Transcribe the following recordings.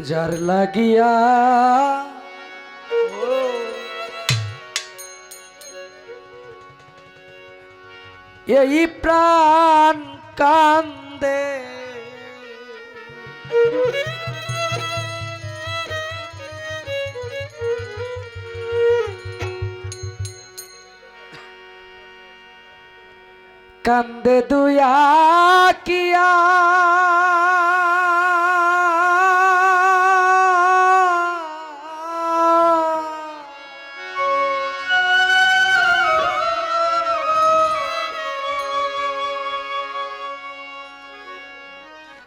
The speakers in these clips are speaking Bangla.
যার লাগিয়া এই প্রাণ কান্দে কান্দে দুয়া কিয়া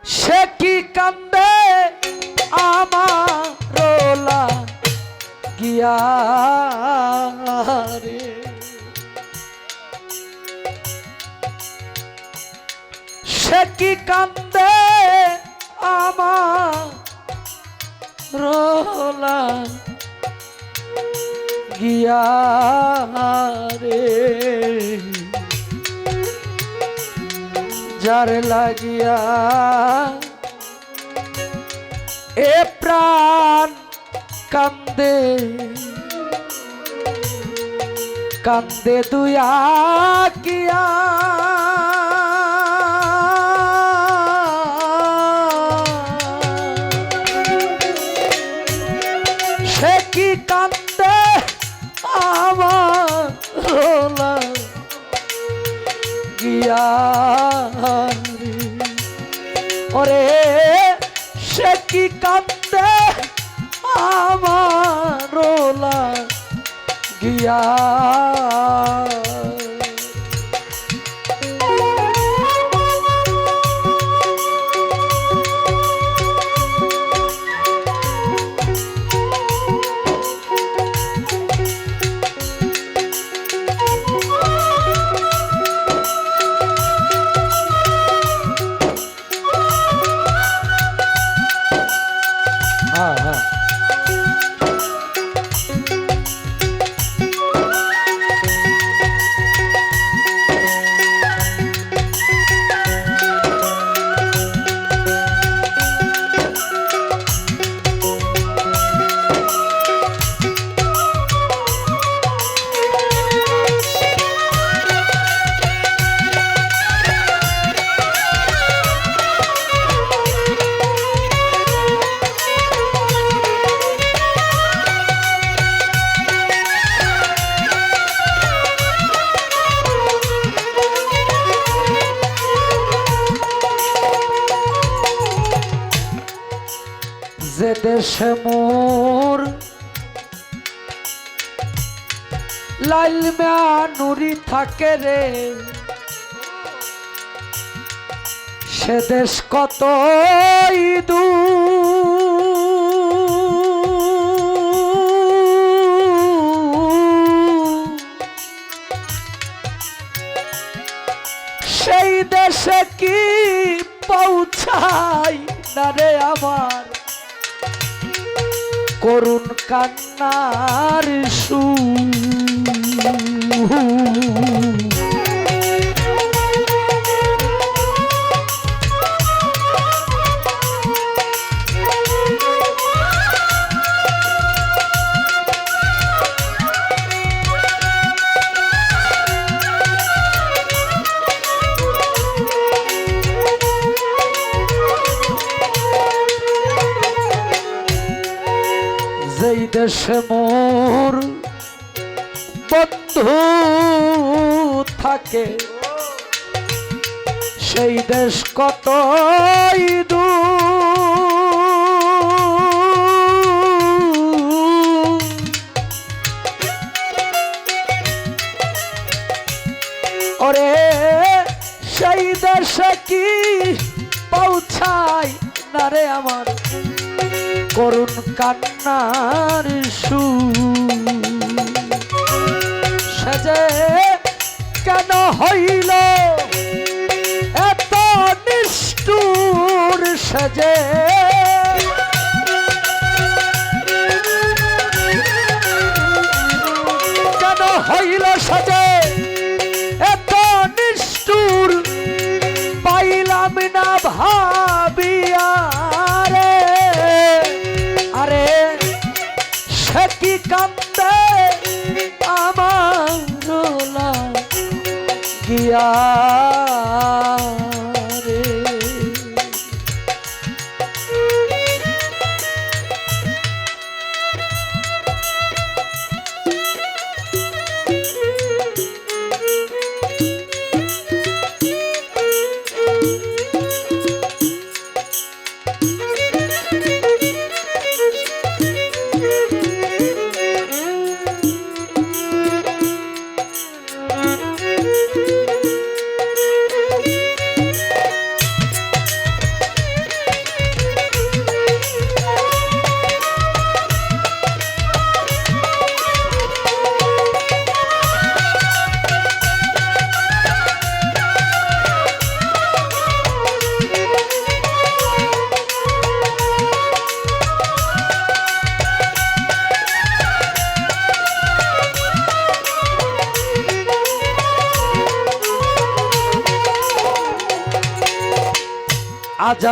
সে কি কান্দে আমার রোলা গিয়া রে? সে কি কান্দে আমার রোলা গিয়া যার লাগিয়া এ প্রাণ কান্দে কান্দে দুয়া কিয়া গিয়া দেশে মোর। লাল নুরি থাকে রে। সে দেশ কত দূর। করুণ কান্নার সু যেই দেশে মোর বন্ধু থাকে। সেই দেশ কত ওরে, সেই দেশে কি পৌঁছাই না রে আমার? করুণ কান্নার সু সাজে কেন হইল? এত নিষ্ঠুর সেজে किया।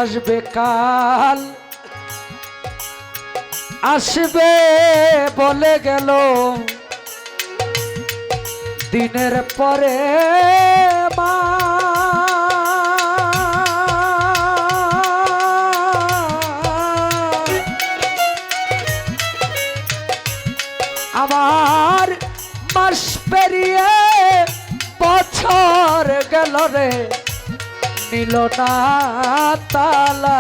আসবে কাল। আসবে বলে গেল। দিনের পরে মা। আমার মাস পেরিয়ে বছর গেল রে। নিল না তালা।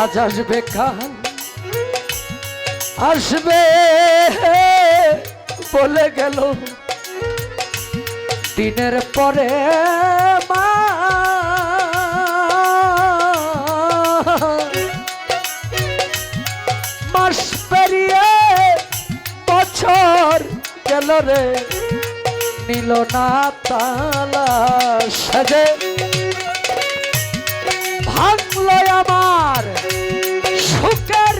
আজ আসবে কাল আসবে। বলে গেল, দিনের পরে মা। মাস পেরিয়ে বছর গেল রে, নিল না তালা সাজে। ভাঙলো আমার সুখের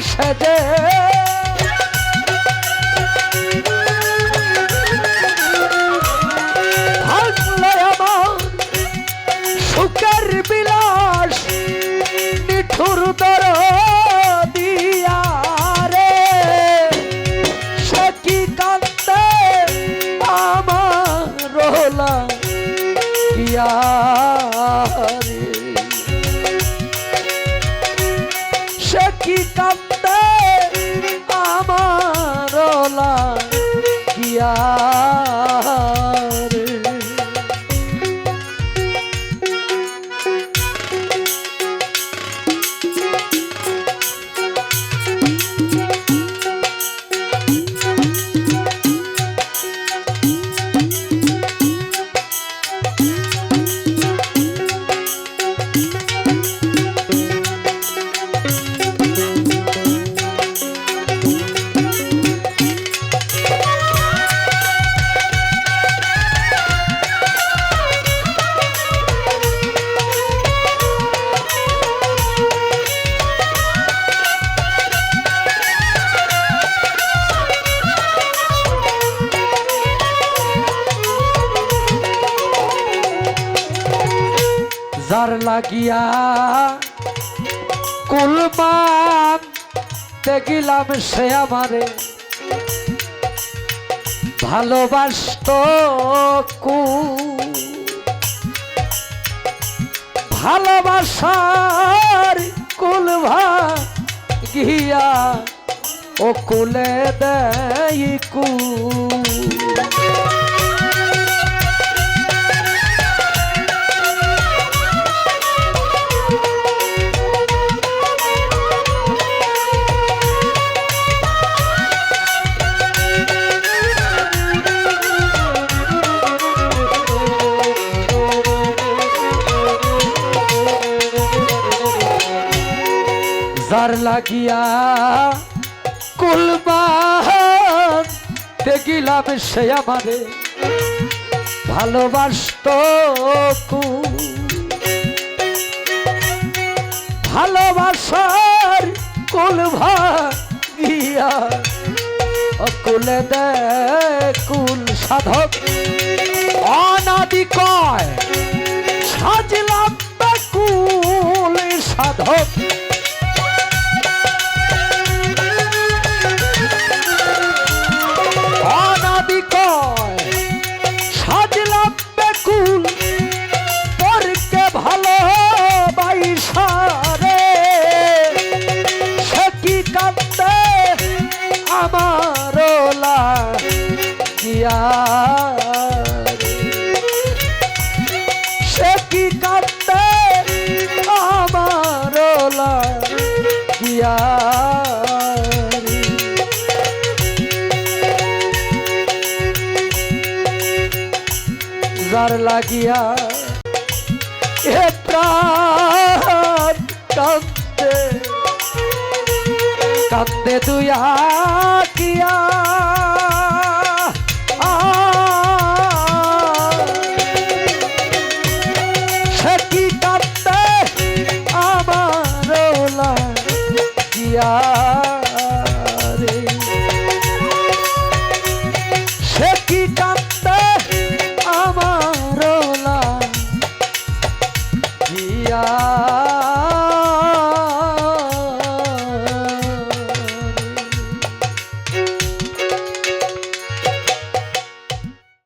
সেজে সে কি কান্দে আমার রোলা গিয়া রে। সে কি কান্দে লাগিয়া কুলমান দেখিলাম সে আমারে। ভালোবাসত কু। ভালোবাসার কুলভা গিয়া ও কুলে দেয় কু থাকিয়া কুলবান দেখিলাম সে আমারে ভালোবাসত ভালোবাসার কুল ভাগিয়া অকুলে দে কুল সাধক। অনাদিক আমার লাগিয়া সে কি কাঁদতে আমার লাগিয়া যার লাগিয়া এ প্রাণ সত্যে তুই হাতিয়া। সে কি কাঁদতে আমার লাগিয়া